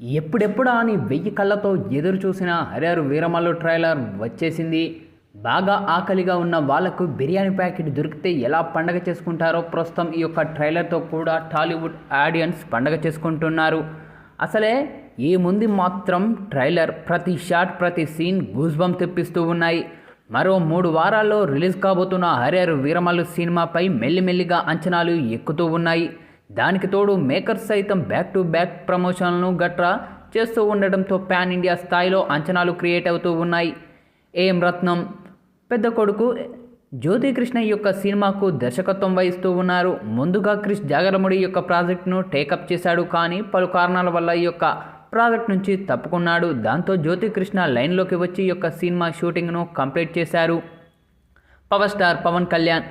ఎప్పుడెప్పుడా అని వెయ్యి కళ్ళతో ఎదురు చూసిన హరిహర వీరమల్లు ట్రైలర్ వచ్చేసింది. బాగా ఆకలిగా ఉన్న వాళ్ళకు బిర్యానీ ప్యాకెట్ దొరికితే ఎలా పండగ చేసుకుంటారో ప్రస్తుతం ఈ యొక్క ట్రైలర్తో కూడా టాలీవుడ్ ఆడియన్స్ పండగ చేసుకుంటున్నారు. అసలే ఈ ముందు మాత్రం ట్రైలర్ ప్రతి షాట్ ప్రతి సీన్ గూజ్బం తెప్పిస్తూ ఉన్నాయి. మరో మూడు వారాల్లో రిలీజ్ కాబోతున్న హరిహర వీరమల్లు సినిమాపై మెల్లిమెల్లిగా అంచనాలు ఎక్కుతూ ఉన్నాయి. దానికి తోడు మేకర్స్ సైతం బ్యాక్ టు బ్యాక్ ప్రమోషన్లను గట్రా చేస్తూ ఉండడంతో పాన్ ఇండియా స్థాయిలో అంచనాలు క్రియేట్ అవుతూ ఉన్నాయి. ఏం రత్నం? పెద్ద కొడుకు జ్యోతికృష్ణ యొక్క సినిమాకు దర్శకత్వం వహిస్తూ ఉన్నారు. ముందుగా క్రిష్ జాగరముడి యొక్క ప్రాజెక్టును టేకప్ చేశాడు కానీ పలు కారణాల వల్ల ఈ యొక్క ప్రాజెక్ట్ నుంచి తప్పుకున్నాడు. దాంతో జ్యోతికృష్ణ లైన్లోకి వచ్చి ఈ యొక్క సినిమా షూటింగ్ను కంప్లీట్ చేశారు. Power star Pavan Kalyan.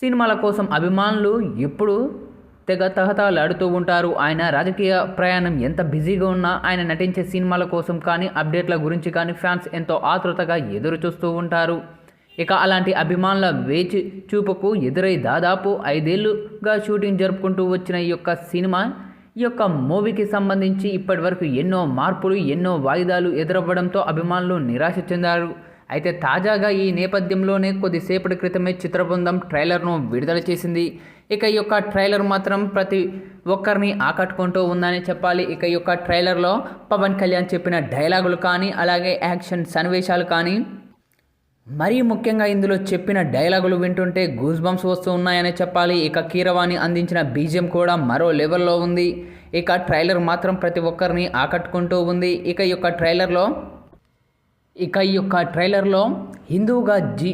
సినిమాల కోసం అభిమానులు ఎప్పుడు తెగ తహతలాడుతూ ఉంటారు. ఆయన రాజకీయ ప్రయాణం ఎంత బిజీగా ఉన్నా ఆయన నటించే సినిమాల కోసం కానీ అప్డేట్ల గురించి కానీ ఫ్యాన్స్ ఎంతో ఆతృతగా ఎదురు చూస్తూ ఉంటారు. ఇక అలాంటి అభిమానుల వేచి చూపుకు ఎదురై దాదాపు ఐదేళ్ళుగా షూటింగ్ జరుపుకుంటూ వచ్చిన ఈ యొక్క సినిమా ఈ యొక్క మూవీకి సంబంధించి ఇప్పటివరకు ఎన్నో మార్పులు ఎన్నో వాయిదాలు ఎదురవ్వడంతో అభిమానులు నిరాశ చెందారు. అయితే తాజాగా ఈ నేపథ్యంలోనే కొద్దిసేపటి క్రితమే చిత్రబృందం ట్రైలర్ను విడుదల చేసింది. ఇక ఈ యొక్క ట్రైలర్ మాత్రం ప్రతి ఒక్కరిని ఆకట్టుకుంటూ ఉందని చెప్పాలి. ఇక ఈ యొక్క ట్రైలర్లో పవన్ కళ్యాణ్ చెప్పిన డైలాగులు కానీ అలాగే యాక్షన్ సన్నివేశాలు కానీ మరీ ముఖ్యంగా ఇందులో చెప్పిన డైలాగులు వింటుంటే గూస్ బంప్స్ వస్తూ ఉన్నాయని చెప్పాలి. ఇక కీరవాణి అందించిన బీజియం కూడా మరో లెవెల్లో ఉంది. ఇక ట్రైలర్ మాత్రం ప్రతి ఒక్కరిని ఆకట్టుకుంటూ ఉంది. ఇక ఈ యొక్క ట్రైలర్లో ఇక ఈ యొక్క ట్రైలర్లో హిందువుగా జీ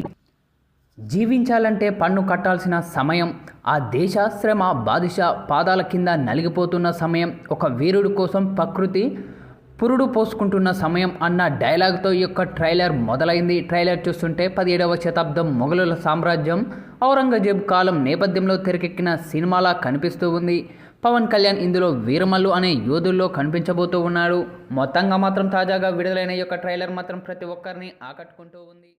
జీవించాలంటే పన్ను కట్టాల్సిన సమయం ఆ దేశాశ్రమ బాదుషా పాదాల కింద నలిగిపోతున్న సమయం ఒక వీరుడు కోసం ప్రకృతి పురుడు పోసుకుంటున్న సమయం అన్న డైలాగ్తో ఈ యొక్క ట్రైలర్ మొదలైంది. ట్రైలర్ చూస్తుంటే పదిహేడవ శతాబ్దం మొఘలుల సామ్రాజ్యం ఔరంగజేబ్ కాలం నేపథ్యంలో తెరకెక్కిన సినిమాలా కనిపిస్తూ ఉంది. పవన్ కళ్యాణ్ ఇందులో వీరమల్లు అనే యోధుల్లో కనిపించబోతూ ఉన్నాడు. మొత్తంగా మాత్రం తాజాగా విడుదలైన ఈ యొక్క ట్రైలర్ మాత్రం ప్రతి ఒక్కరిని ఆకట్టుకుంటూ ఉంది.